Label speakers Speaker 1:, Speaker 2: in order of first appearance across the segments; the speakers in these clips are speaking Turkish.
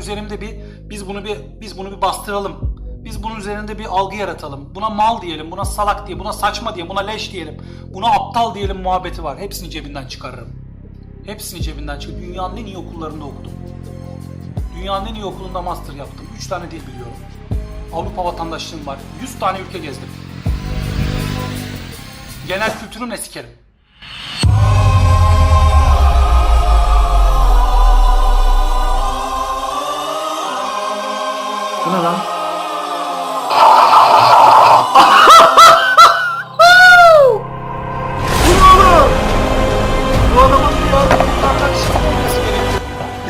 Speaker 1: üzerimde bir biz bunu bir biz bunu bir bastıralım. Biz bunun üzerinde bir algı yaratalım. Buna mal diyelim, buna salak diye, buna saçma diye, buna leş diyelim. Buna aptal diyelim muhabbeti var. Hepsini cebinden çıkarırım. Hepsini cebinden çıkar. Dünyanın en iyi okullarında okudum. Dünyanın en iyi okulunda master yaptım. 3 tane dil biliyorum. Avrupa vatandaşlığım var. 100 tane ülke gezdim. Genel kültürü ne sikerim? Bu ne lan?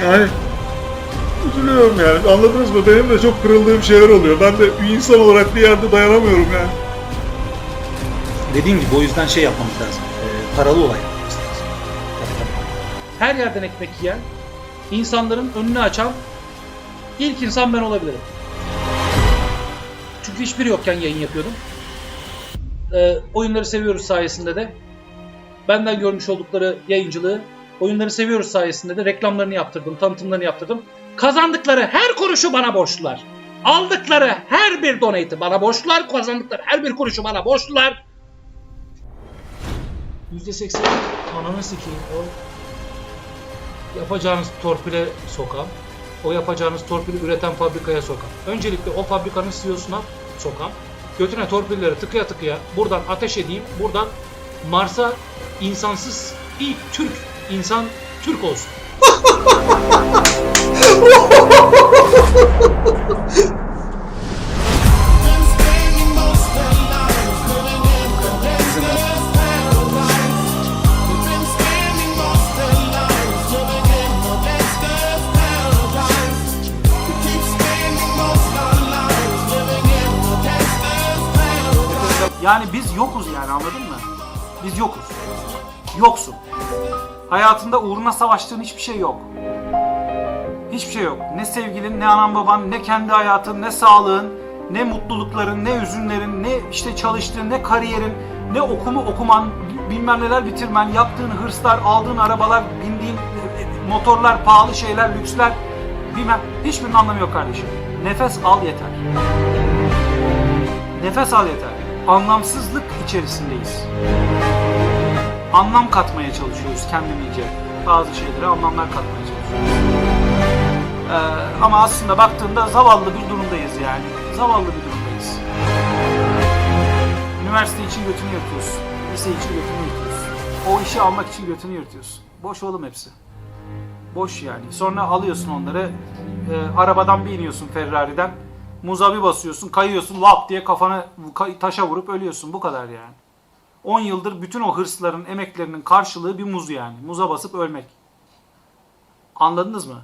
Speaker 2: Yani üzülüyorum yani. Anladınız mı? Benim de çok kırıldığım şeyler oluyor. Ben de bir insan olarak bir yerde dayanamıyorum yani.
Speaker 3: Dediğim gibi o yüzden şey yapmamız lazım. Ee, paralı olay yapmamız lazım. Tabii, tabii.
Speaker 4: her yerden ekmek yiyen, insanların önünü açan ilk insan ben olabilirim. Çünkü hiçbiri yokken yayın yapıyordum. Ee, oyunları seviyoruz sayesinde de benden görmüş oldukları yayıncılığı oyunları seviyoruz sayesinde de reklamlarını yaptırdım, tanıtımlarını yaptırdım. Kazandıkları her kuruşu bana borçlular. Aldıkları her bir donate'i bana borçlular. Kazandıkları her bir kuruşu bana borçlular. %80 ananı sikeyim. O yapacağınız torpile sokam. O yapacağınız torpili üreten fabrikaya sokam. Öncelikle o fabrikanın CEO'suna sokam. Götüne torpilleri tıkıya tıkıya buradan ateş edeyim. Buradan Mars'a insansız ilk Türk insan Türk olsun.
Speaker 1: Yani biz yokuz yani anladın mı? Biz yokuz. Yoksun. Hayatında uğruna savaştığın hiçbir şey yok. Hiçbir şey yok. Ne sevgilin, ne anan baban, ne kendi hayatın, ne sağlığın, ne mutlulukların, ne üzünlerin, ne işte çalıştığın, ne kariyerin, ne okumu okuman, bilmem neler bitirmen, yaptığın hırslar, aldığın arabalar, bindiğin e, e, motorlar, pahalı şeyler, lüksler, bilmem hiçbirinin anlamı yok kardeşim. Nefes al yeter. Nefes al yeter. Anlamsızlık içerisindeyiz. Anlam katmaya çalışıyoruz kendimizce. Bazı şeylere anlamlar katmaya çalışıyoruz. Ee, ama aslında baktığında zavallı bir durumdayız yani. Zavallı bir durumdayız. Üniversite için götünü yırtıyorsun. Lise için götünü yırtıyorsun. O işi almak için götünü yırtıyorsun. Boş oğlum hepsi. Boş yani. Sonra alıyorsun onları. e, arabadan bir iniyorsun Ferrari'den. Muza bir basıyorsun, kayıyorsun, lap diye kafana ka- taşa vurup ölüyorsun. Bu kadar yani. 10 yıldır bütün o hırsların, emeklerinin karşılığı bir muz yani. Muza basıp ölmek. Anladınız mı?